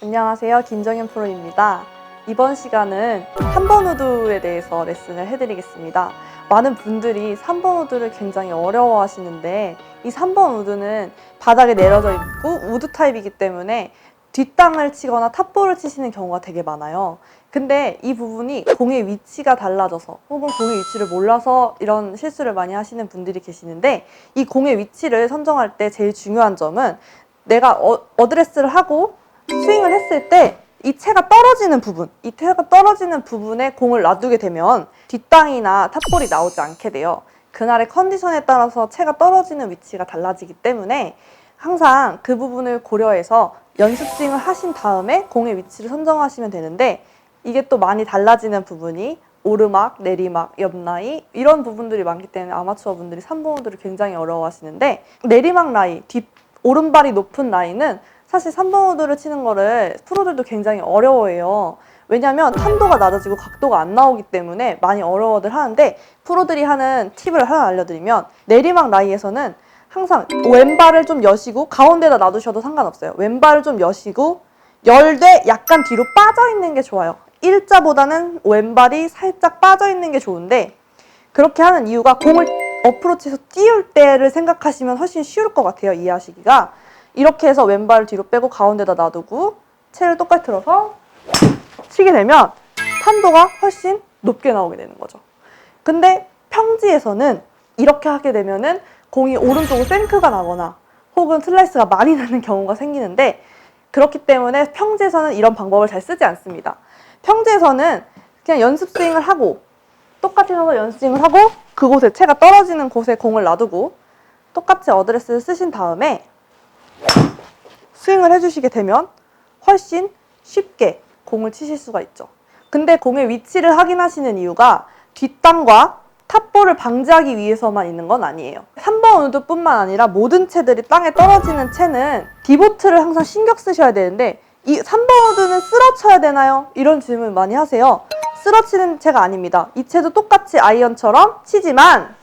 안녕하세요. 김정현 프로입니다. 이번 시간은 3번 우드에 대해서 레슨을 해드리겠습니다. 많은 분들이 3번 우드를 굉장히 어려워 하시는데 이 3번 우드는 바닥에 내려져 있고 우드 타입이기 때문에 뒷땅을 치거나 탑볼을 치시는 경우가 되게 많아요. 근데 이 부분이 공의 위치가 달라져서 혹은 공의 위치를 몰라서 이런 실수를 많이 하시는 분들이 계시는데 이 공의 위치를 선정할 때 제일 중요한 점은 내가 어, 어드레스를 하고 스윙을 했을 때 이 채가 떨어지는 부분, 이 채가 떨어지는 부분에 공을 놔두게 되면 뒷땅이나 탑볼이 나오지 않게 돼요. 그날의 컨디션에 따라서 채가 떨어지는 위치가 달라지기 때문에 항상 그 부분을 고려해서 연습 스윙을 하신 다음에 공의 위치를 선정하시면 되는데 이게 또 많이 달라지는 부분이 오르막, 내리막, 옆라이 이런 부분들이 많기 때문에 아마추어 분들이 3번 호드를 굉장히 어려워하시는데 내리막 라이, 뒷 오른발이 높은 라인은 사실 3번 호드를 치는 거를 프로들도 굉장히 어려워해요. 왜냐면 탄도가 낮아지고 각도가 안 나오기 때문에 많이 어려워들 하는데 프로들이 하는 팁을 하나 알려드리면 내리막 라이에서는 항상 왼발을 좀 여시고 가운데다 놔두셔도 상관없어요. 왼발을 좀 여시고 열되 약간 뒤로 빠져 있는 게 좋아요. 일자보다는 왼발이 살짝 빠져 있는 게 좋은데 그렇게 하는 이유가 공을 어프로치에서 띄울 때를 생각하시면 훨씬 쉬울 것 같아요. 이해하시기가. 이렇게 해서 왼발을 뒤로 빼고 가운데다 놔두고 채를 똑같이 들어서 치게 되면 탄도가 훨씬 높게 나오게 되는 거죠. 근데 평지에서는 이렇게 하게 되면은 공이 오른쪽으로 생크가 나거나 혹은 슬라이스가 많이 나는 경우가 생기는데 그렇기 때문에 평지에서는 이런 방법을 잘 쓰지 않습니다. 평지에서는 그냥 연습 스윙을 하고 똑같이 서서 연습 스윙을 하고 그곳에 채가 떨어지는 곳에 공을 놔두고 똑같이 어드레스를 쓰신 다음에 스윙을 해주시게 되면 훨씬 쉽게 공을 치실 수가 있죠. 근데 공의 위치를 확인하시는 이유가 뒷땅과 탑볼을 방지하기 위해서만 있는 건 아니에요. 3번 우드뿐만 아니라 모든 채들이 땅에 떨어지는 채는 디보트를 항상 신경 쓰셔야 되는데 이 3번 우드는 쓰러쳐야 되나요? 이런 질문 많이 하세요. 쓰러치는 채가 아닙니다. 이 채도 똑같이 아이언처럼 치지만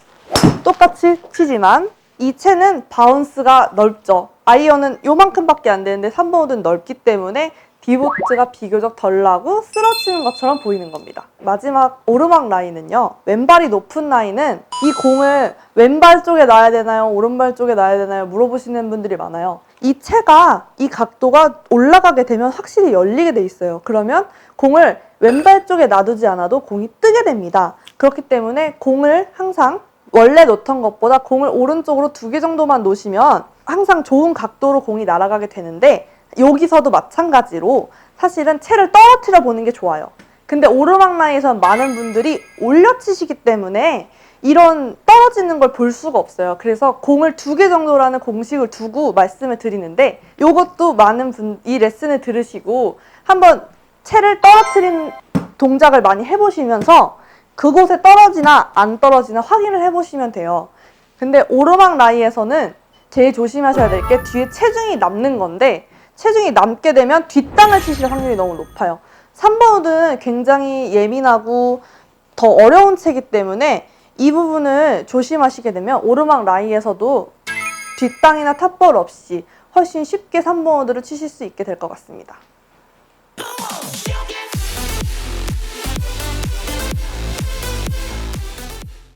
똑같이 치지만 이 채는 바운스가 넓죠. 아이언은 요만큼밖에 안 되는데 3번 우드는 넓기 때문에 디보트가 비교적 덜 나고 쓰러치는 것처럼 보이는 겁니다. 마지막 오르막 라인은요. 왼발이 높은 라인은 이 공을 왼발 쪽에 놔야 되나요? 오른발 쪽에 놔야 되나요? 물어보시는 분들이 많아요. 이 채가 이 각도가 올라가게 되면 확실히 열리게 돼 있어요. 그러면 공을 왼발 쪽에 놔두지 않아도 공이 뜨게 됩니다. 그렇기 때문에 공을 항상 원래 놓던 것보다 공을 오른쪽으로 두 개 정도만 놓으시면 항상 좋은 각도로 공이 날아가게 되는데 여기서도 마찬가지로 사실은 채를 떨어뜨려 보는 게 좋아요. 근데 오르막 라인에서는 많은 분들이 올려치시기 때문에 이런 떨어지는 걸 볼 수가 없어요. 그래서 공을 두 개 정도라는 공식을 두고 말씀을 드리는데 이것도 많은 분 이 레슨을 들으시고 한번 채를 떨어뜨린 동작을 많이 해보시면서 그곳에 떨어지나 안 떨어지나 확인을 해보시면 돼요. 근데 오르막 라이에서는 제일 조심하셔야 될 게 뒤에 체중이 남는 건데 체중이 남게 되면 뒷땅을 치실 확률이 너무 높아요. 3번 우드는 굉장히 예민하고 더 어려운 채이기 때문에 이 부분을 조심하시게 되면 오르막 라이에서도 뒷땅이나 탑볼 없이 훨씬 쉽게 3번 우드를 치실 수 있게 될 것 같습니다.